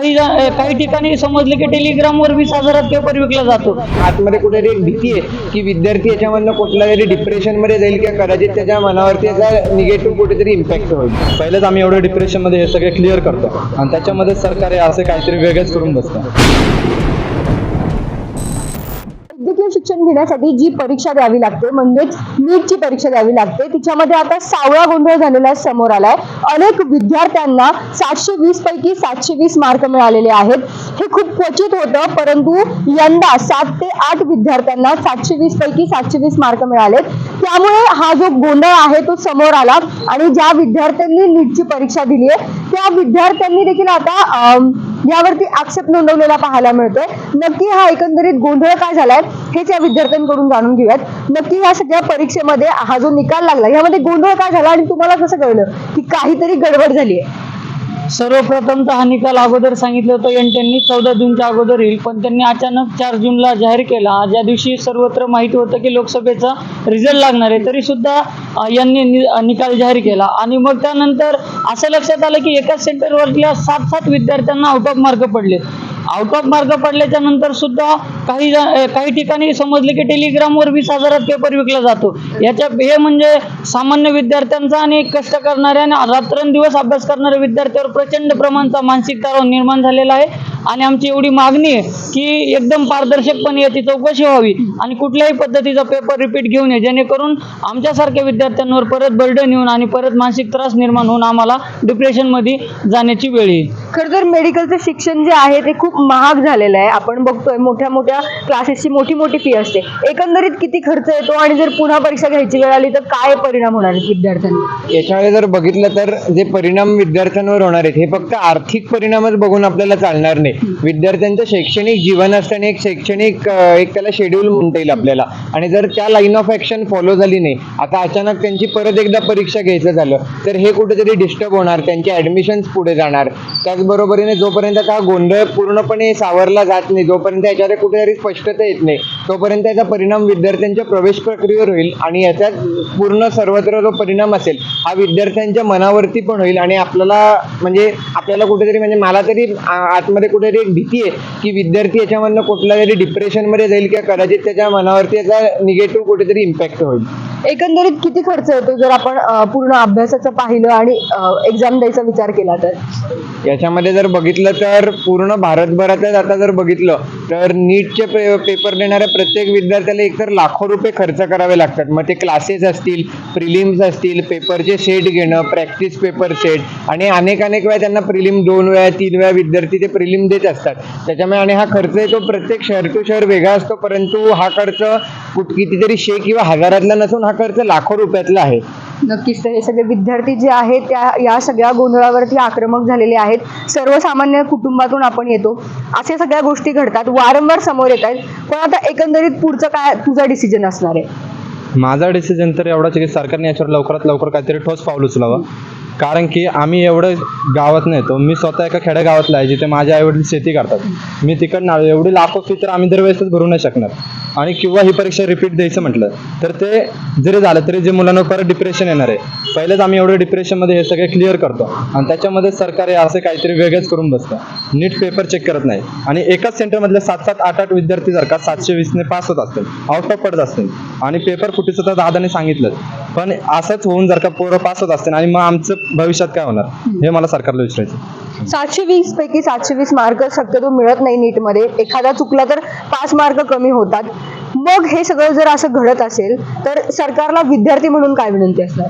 काही काही ठिकाणी समजलं की टेलिग्रामवर वीस हजारात पेपर विकला जातो. आतमध्ये कुठेतरी एक भीती आहे की विद्यार्थी याच्यामधनं कुठल्या तरी डिप्रेशनमध्ये जाईल किंवा कदाचित त्याच्या मनावरती याचा निगेटिव्ह कुठेतरी इम्पॅक्ट होईल. पहिलेच आम्ही एवढं डिप्रेशनमध्ये हे सगळे क्लिअर करतो. आणि त्याच्यामध्ये सरकार हे असे काहीतरी वेगळेच करून बसतं. शिक्षण घेण्यासाठी जी परीक्षा द्यावी लागते म्हणजेच नीटची परीक्षा द्यावी लागते तिच्यामध्ये आता सावळा गोंधळ झालेला समोर आलाय. अनेक विद्यार्थ्यांना सातशे वीस पैकी सातशे वीस मार्क मिळालेले आहेत. हे खूप क्वचित होतं परंतु यंदा सात ते आठ विद्यार्थ्यांना सातशे वीस पैकी सातशे वीस मार्क मिळालेत त्यामुळे हा जो गोंधळ आहे तो समोर आला. आणि ज्या विद्यार्थ्यांनी नीटची परीक्षा दिली आहे त्या विद्यार्थ्यांनी देखील आता यावरती आक्षेप नोंदवलेला पाहायला मिळतोय. नक्की हा एकंदरीत गोंधळ काय झालाय? हेच या विद्यार्थ्यांकडून जाणून घेऊयात. नक्की या सगळ्या परीक्षेमध्ये हा जो निकाल लागला यामध्ये गोंधळ काय झाला आणि तुम्हाला कसं कळलं की काहीतरी गडबड झाली आहे सर्वप्रथम तर हा निकाल अगोदर सांगितलं होतं एन त्यांनी चौदा जूनच्या अगोदर येईल पण त्यांनी अचानक चार जूनला जाहीर केला. ज्या दिवशी सर्वत्र माहिती होतं की लोकसभेचा रिझल्ट लागणार आहे तरी सुद्धा यांनी निकाल जाहीर केला. आणि मग त्यानंतर असं लक्षात आलं की एकाच सेंटरवरल्या सात सात विद्यार्थ्यांना आउट ऑफ मार्क पडले आउट ऑफ मार्ग पडल्याच्या नंतर सुद्धा काही काही ठिकाणी समजले की टेलिग्रामवर वीस हजारात पेपर विकला जातो. याच्या हे म्हणजे सामान्य विद्यार्थ्यांचा आणि कष्ट करणाऱ्या आणि रात्रंदिवस अभ्यास करणाऱ्या विद्यार्थ्यावर प्रचंड प्रमाणाचा मानसिक तणाव निर्माण झालेला आहे. आणि आमची एवढी मागणी आहे की एकदम पारदर्शकपणे याची चौकशी व्हावी. आणि कुठल्याही पद्धतीचा पेपर रिपीट घेऊ नये जेणेकरून आमच्यासारख्या विद्यार्थ्यांवर परत बर्डन येऊन आणि परत मानसिक त्रास निर्माण होऊन आम्हाला डिप्रेशनमध्ये जाण्याची वेळ येईल. खरं तर मेडिकलचं शिक्षण जे आहे ते खूप महाग झालेलं आहे. आपण बघतोय मोठ्या मोठ्या क्लासेसची मोठी मोठी फी असते. एकंदरीत किती खर्च येतो आणि जर पुन्हा परीक्षा घ्यायची वेळ आली तर काय परिणाम होणार आहेत विद्यार्थ्यांना याच्यामध्ये जर बघितलं तर जे परिणाम विद्यार्थ्यांवर होणार आहेत हे फक्त आर्थिक परिणामच बघून आपल्याला चालणार नाही. विद्यार्थ्यांचं शैक्षणिक जीवन असतं आणि एक शैक्षणिक एक त्याला शेड्यूल म्हणता येईल आपल्याला. आणि जर त्या लाईन ऑफ ऍक्शन फॉलो झाली नाही आता अचानक त्यांची परत एकदा परीक्षा घ्यायचं झालं तर हे कुठेतरी डिस्टर्ब होणार त्यांचे ऍडमिशन्स पुढे जाणार. त्याचबरोबरीने जोपर्यंत हा गोंधळ पूर्णपणे सावरला जात नाही जोपर्यंत याच्यावर कुठेतरी स्पष्टता येत नाही तोपर्यंत याचा परिणाम विद्यार्थ्यांच्या प्रवेश प्रक्रियेवर होईल आणि याच्यात पूर्ण सर्वत्र जो परिणाम असेल हा विद्यार्थ्यांच्या मनावरती पण होईल आणि आपल्याला म्हणजे आपल्याला कुठेतरी म्हणजे मला तरी आतमध्ये कुठेतरी एक भीती आहे की विद्यार्थी याच्यामधनं कुठल्या तरी डिप्रेशनमध्ये जाईल किंवा कदाचित त्याच्या मनावरती याचा निगेटिव्ह कुठेतरी इम्पॅक्ट होईल. एकंदरीत किती खर्च येतो जर आपण पूर्ण अभ्यासाचं पाहिलं आणि एक्झाम द्यायचा विचार केला तर? याच्यामध्ये जर बघितलं तर पूर्ण भारतभरातच आता जर बघितलं तर नीटचे पे पेपर देणाऱ्या प्रत्येक विद्यार्थ्याला एकतर लाखो रुपये खर्च करावे लागतात. मग ते क्लासेस असतील प्रिलिम्स असतील पेपरचे सेट घेणं प्रॅक्टिस पेपर सेट आणि अनेक अनेक वेळा त्यांना प्रिलिम दोन वेळा तीन वेळा विद्यार्थी ते प्रिलिम देत असतात. त्याच्यामुळे आणि हा खर्च आहे तो प्रत्येक शहर टू शहर वेगळा असतो परंतु हा खर्च कुठ कितीतरी शे किंवा हजारातला नसून हा खर्च लाखो रुपयातला आहे. नक्कीच तर हे सगळे विद्यार्थी जे आहेत त्या या सगळ्या गोंधळावरती आक्रमक झालेले आहेत. सर्वसामान्य कुटुंबातून आपण येतो. अशा सगळ्या गोष्टी घडतात. वारंवार समोर येत आहेत. पण आता एकंदरीत पुढचं काय तुझा डिसिजन असणार आहे? माझा डिसिजन तर एवढाच की सरकारने याच्यावर लवकरात लवकर काहीतरी ठोस पाऊल उचलावं. कारण की आम्ही एवढं गावात नाही मी स्वतः एका खेड्या गावातला आहे जिथे माझे आईवडील शेती करतात. मी तिकडनं आलो. एवढी लाखो फी तर आम्ही दरवेळेसच भरू नाही शकणार. आणि किंवा ही परीक्षा रिपीट द्यायचं म्हटलं तर ते जरी झालं तरी जे मुलांना परत डिप्रेशन येणार आहे पहिलेच आम्ही एवढं डिप्रेशनमध्ये हे सगळे क्लिअर करतो. आणि त्याच्यामध्ये सरकार हे असे काहीतरी वेगळेच करून बसतं. नीट पेपर चेक करत नाही. आणि एकाच सेंटरमधले सात सात आठ आठ विद्यार्थी जर का सातशे वीसने पास होत असतील आउट ऑफ पडत असतील आणि पेपर फुटीचं तर दादाने सांगितलं पण असंच होऊन जर का पोरं पास होत असतील आणि मग आमचं भविष्यात काय होणार? हे मला सरकारला विचारायचं सातशे वीस पैकी सातशे वीस मार्क शक्यतो मिळत नाही नीटमध्ये. एखादा चुकला तर पाच मार्क कमी होतात. मग हे सगळं जर असं घडत असेल तर सरकारला विद्यार्थी म्हणून काय विनंती असणार?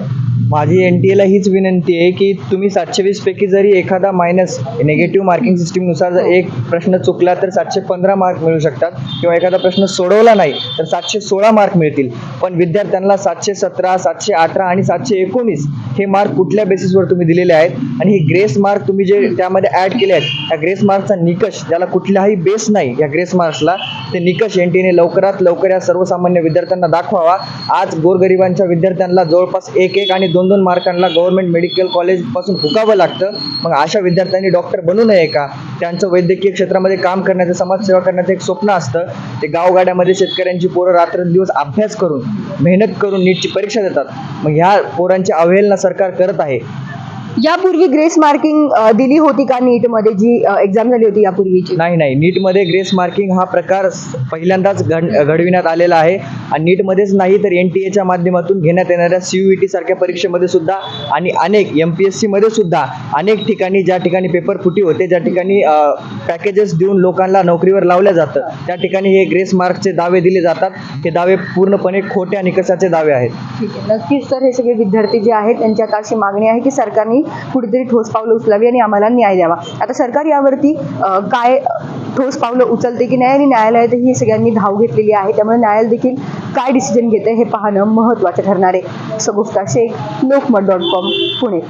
माझी एन टी एला हीच विनंती आहे की तुम्ही सातशे वीस पैकी जरी एखादा मायनस निगेटिव्ह मार्किंग सिस्टीमनुसार जर एक प्रश्न चुकला तर सातशे पंधरा मार्क मिळू शकतात. किंवा एखादा प्रश्न सोडवला नाही तर सातशे सोळा मार्क मिळतील. पण विद्यार्थ्यांना सातशे सतरा सातशे अठरा आणि सातशे एकोणीस हे मार्क कुठल्या बेसिसवर तुम्ही दिलेले आहेत? आणि हे ग्रेस मार्क तुम्ही जे त्यामध्ये ॲड केले आहेत त्या ग्रेस मार्कचा निकष ज्याला कुठलाही बेस नाही या ग्रेस मार्क्सला ते निकष एन टीने लवकरात लवकर या सर्वसामान्य विद्यार्थ्यांना दाखवावा. आज गोरगरिबांच्या विद्यार्थ्यांना जवळपास एक एक आणि दोन दोन मार्कांना गव्हर्नमेंट मेडिकल कॉलेजपासून हुकावं लागतं. मग अशा विद्यार्थ्यांनी डॉक्टर बनू नये का? त्यांचं वैद्यकीय क्षेत्रामध्ये काम करण्याचं समाजसेवा करण्याचं एक स्वप्न असतं. ते गावगाड्यामध्ये शेतकऱ्यांची पोरं रात्रंदिवस अभ्यास करून मेहनत करून नीटची परीक्षा देतात. मग ह्या पोरांची अवहेलना सरकार करत आहे. यापूर्वी ग्रेस मार्किंग दिली होती का नीटमध्ये जी एक्झाम झाली होती यापूर्वीची? नाही नाही. नीटमध्ये ग्रेस मार्किंग हा प्रकार स- पहिल्यांदाच घड घडविण्यात आलेला आहे. आणि नीटमध्येच नाही तर एन टी एच्या माध्यमातून घेण्यात येणाऱ्या सी यू टी सारख्या परीक्षेमध्ये सुद्धा आणि अनेक एम पी एस सीमध्ये सुद्धा अनेक ठिकाणी ज्या ठिकाणी पेपर फुटी होते ज्या ठिकाणी पॅकेजेस देऊन लोकांना नोकरीवर लावल्या जातं. त्या ठिकाणी हे ग्रेस मार्कचे दावे दिले जातात. हे दावे पूर्णपणे खोट्या निकषाचे दावे आहेत. ठीक आहे. नक्कीच तर हे सगळे विद्यार्थी जे आहेत त्यांच्या अशी मागणी आहे की सरकारने कुठेतरी ठोस पावलं उचलावी आणि आम्हाला न्याय द्यावा. आता सरकार यावरती काय ठोस पावलं उचलते की नाही आणि न्यायालयात ही सगळ्यांनी धाव घेतलेली आहे. त्यामुळे न्यायालय देखील काय डिसिजन घेते हे पाहणं महत्त्वाचं ठरणार आहे. Sagufta Shaikh Lokmat dot com Pune.